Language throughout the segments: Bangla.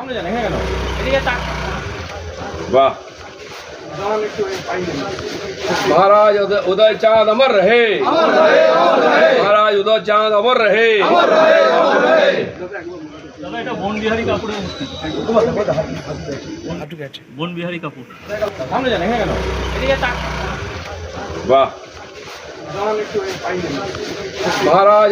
সামনে যান এখানে কেন वाह महाराज उदय उदय चांद अमर रहे महाराज उदय चांद अमर रहे দাদা এটা বন বিহারী কাপুরের মূর্তি বন বিহারী কাপুর সামনে যান এখানে কেন वाह महाराज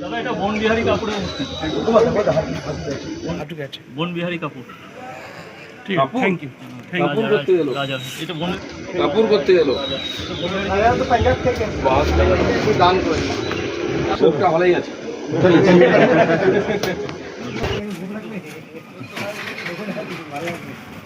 দাদা এটা বন কাপুরের মূর্তি। Banbihari Kapoor. Thank you Kapoor? করতে গেল? রাজা এটা বন কাপুর করতে গেল? দান করে চোখটা ভালোই আছে।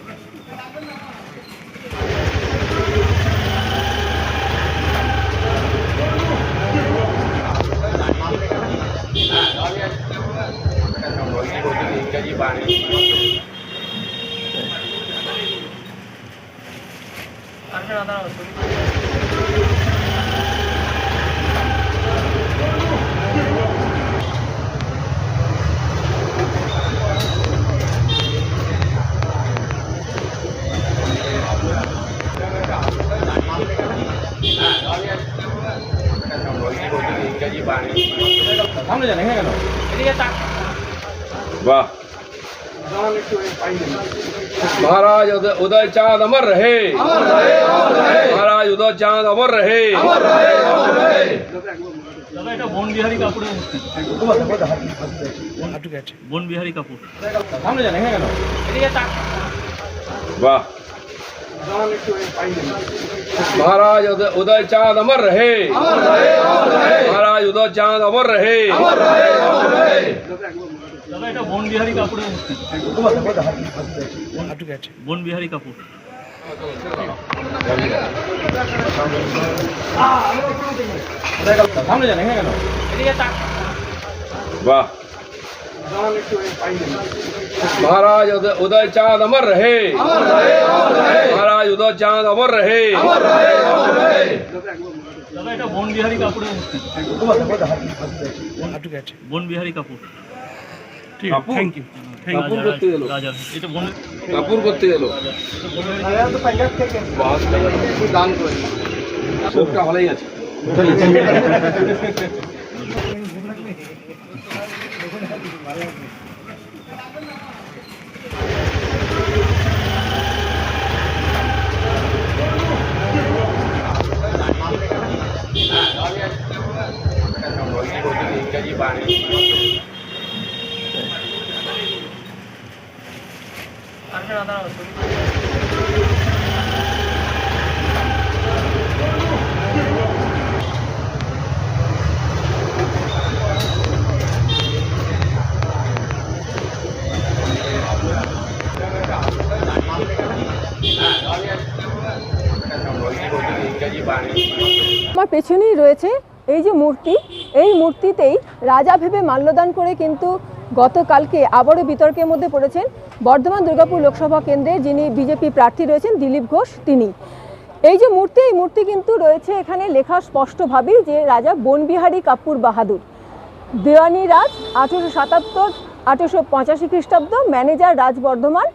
সামনে যান এখানে কেন वाह महाराज उदय उदय चांद अमर रहे महाराज उदय चांद अमर रहे দাদা এটা বন বিহারী কাপুরের মূর্তি বন বিহারী কাপুর সামনে যান এখানে কেন वाह महाराज उदय उदय चांद अमर रहे महाराज उदय चांद अमर रहे দাদা এটা বন বিহারী কাপুরের মূর্তি বন বিহারী কাপুর সামনে যান এখানে কেন वाह महाराज उदय उदय चांद अमर रहे महाराज उदय चांद अमर रहे দাদা এটা বন বিহারী কাপুরের মূর্তি বন বিহারী কাপুর থ্যাংক ইউ কাপুর করতে গেল। রাজা এটা বন কাপুর করতে গেল। দান করে চোখটা ভালোই আছে। আমার পেছনেই রয়েছে এই যে মূর্তি এই মূর্তিতেই রাজা ভেবে মাল্যদান করে কিন্তু গতকালকে আবারও বিতর্কের মধ্যে পড়েছেন বর্ধমান দুর্গাপুর লোকসভা কেন্দ্রে যিনি বিজেপি প্রার্থী রয়েছেন দিলীপ ঘোষ, তিনি। এই যে মূর্তি, এই মূর্তি কিন্তু রয়েছে এখানে লেখা স্পষ্টভাবেই যে রাজা বনবিহারী কাপুর বাহাদুর। দেওয়ানি রাজ আঠেরোশো সাতাত্তর, আঠেরোশো পঁচাশি খ্রিস্টাব্দ, ম্যানেজার রাজ বর্ধমান,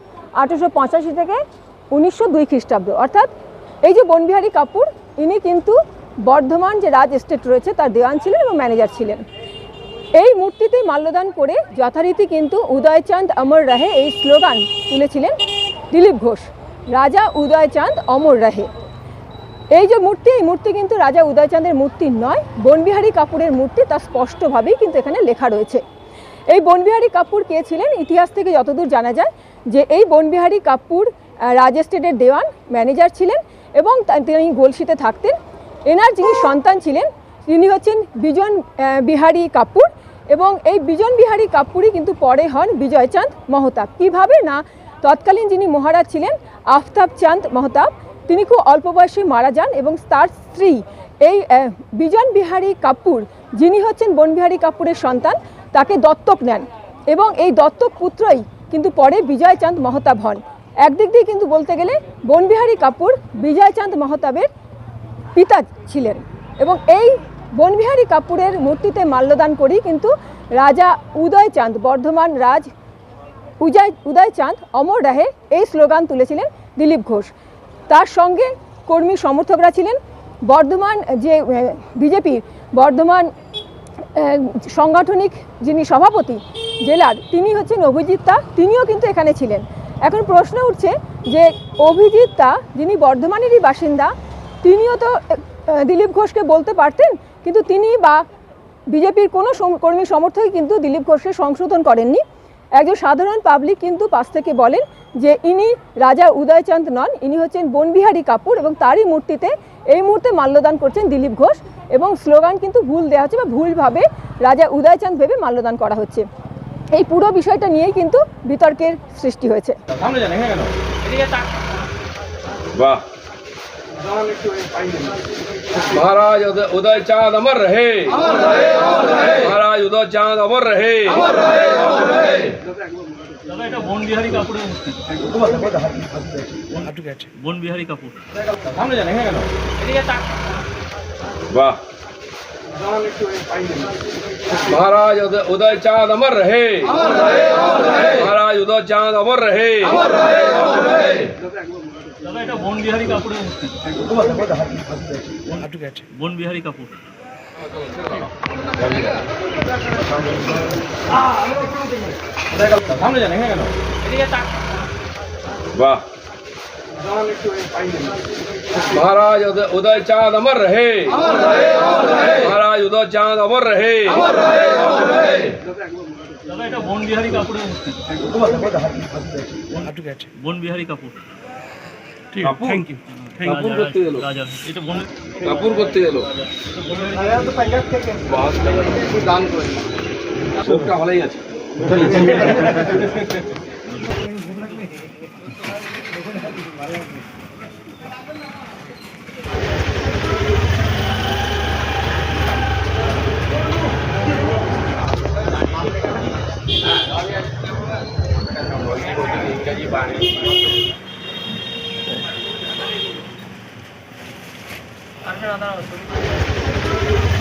আঠেরোশো পঁচাশি থেকে উনিশশো দুই খ্রিস্টাব্দ। অর্থাৎ এই যে বনবিহারী কাপুর, ইনি কিন্তু বর্ধমান যে রাজ এস্টেট রয়েছে, তার দেওয়ান ছিলেন এবং ম্যানেজার ছিলেন। এই মূর্তিতে মাল্যদান করে যথারীতি কিন্তু উদয়চাঁদ অমর রাহে এই স্লোগান তুলেছিলেন দিলীপ ঘোষ, রাজা উদয়চাঁদ অমর রাহে। এই যে মূর্তি, এই মূর্তি কিন্তু রাজা উদয়চাঁদের মূর্তি নয়, বনবিহারী কাপুরের মূর্তি, তা স্পষ্টভাবেই কিন্তু এখানে লেখা রয়েছে। এই বনবিহারী কাপুর কে ছিলেন? ইতিহাস থেকে যতদূর জানা যায় যে এই বনবিহারী কাপুর রাজ এস্টেটের দেওয়ান, ম্যানেজার ছিলেন এবং তিনি গলসিতে থাকতেন। এনার যিনি সন্তান ছিলেন, তিনি হচ্ছেন বিজন বিহারী কাপুর। এবং এই বিজন বিহারী কাপুরই কিন্তু পরে হন বিজয়চাঁদ মহতাব। কীভাবে? না, তৎকালীন যিনি মহারাজ ছিলেন আফতাব চাঁদ মহতাব, তিনি খুব অল্প বয়সে মারা যান এবং তার স্ত্রী এই বিজন বিহারী কাপুর, যিনি হচ্ছেন বনবিহারী কাপুরের সন্তান, তাকে দত্তক নেন এবং এই দত্তক পুত্রই কিন্তু পরে বিজয়চাঁদ মহতাব হন। একদিক দিয়ে কিন্তু বলতে গেলে বনবিহারী কাপুর বিজয়চাঁদ মহতাবের পিতা ছিলেন এবং এই বনবিহারী কাপুরের মূর্তিতে মাল্যদান করি, কিন্তু রাজা উদয়চাঁদ, বর্ধমান রাজ উদয় উদয়চাঁদ, অমর রাহে এই স্লোগান তুলেছিলেন দিলীপ ঘোষ। তার সঙ্গে কর্মী সমর্থকরা ছিলেন বর্ধমান যে বিজেপির বর্ধমান সাংগঠনিক যিনি সভাপতি জেলার, তিনি হচ্ছেন অভিজিৎ তা তিনিও কিন্তু এখানে ছিলেন। এখন প্রশ্ন উঠছে যে, অভিজিৎ তা যিনি বর্ধমানেরই বাসিন্দা, তিনিও তো দিলীপ ঘোষকে বলতে পারতেন কিন্তু তিনি বা বিজেপির কোনো কর্মী সমর্থকই কিন্তু দিলীপ ঘোষকে সংশোধন করেননি। একজন সাধারণ পাবলিক কিন্তু পাশ থেকে বলেন যে ইনি রাজা উদয়চাঁদ নন ইনি হচ্ছেন বনবিহারী কাপুর এবং তারই মূর্তিতে এই মুহূর্তে মাল্যদান করছেন দিলীপ ঘোষ এবং স্লোগান কিন্তু ভুল দেওয়া হচ্ছে বা ভুলভাবে রাজা উদয়চাঁদ ভেবে মাল্যদান করা হচ্ছে। এই পুরো বিষয়টা নিয়েই কিন্তু বিতর্কের সৃষ্টি হয়েছে। সামনে महाराज उदय उदय चांद अमर रहे महाराज उदय चांद अमर रहे দাদা এটা বন বিহারী কাপুরের মূর্তি বন বিহারী কাপুর সামনে যান এখানে কেন वाह महाराज उदय उदय चांद अमर रहे महाराज उदय चांद अमर रहे দাদা এটা বন বিহারী কাপুরের মূর্তি বন বিহারী কাপুর সামনে যান এখানে কেন वाह महाराज उदय उदय चांद अमर रहे महाराज उदय चांद अमर रहे দাদা এটা বন বিহারী কাপুরের মূর্তি। কাপুর। থ্যাংক ইউ কাপুর করতে গেল। রাজা এটা বন কাপুর করতে গেল। দান করে চোখটা ভালোই আছে। kewajiban. Terima.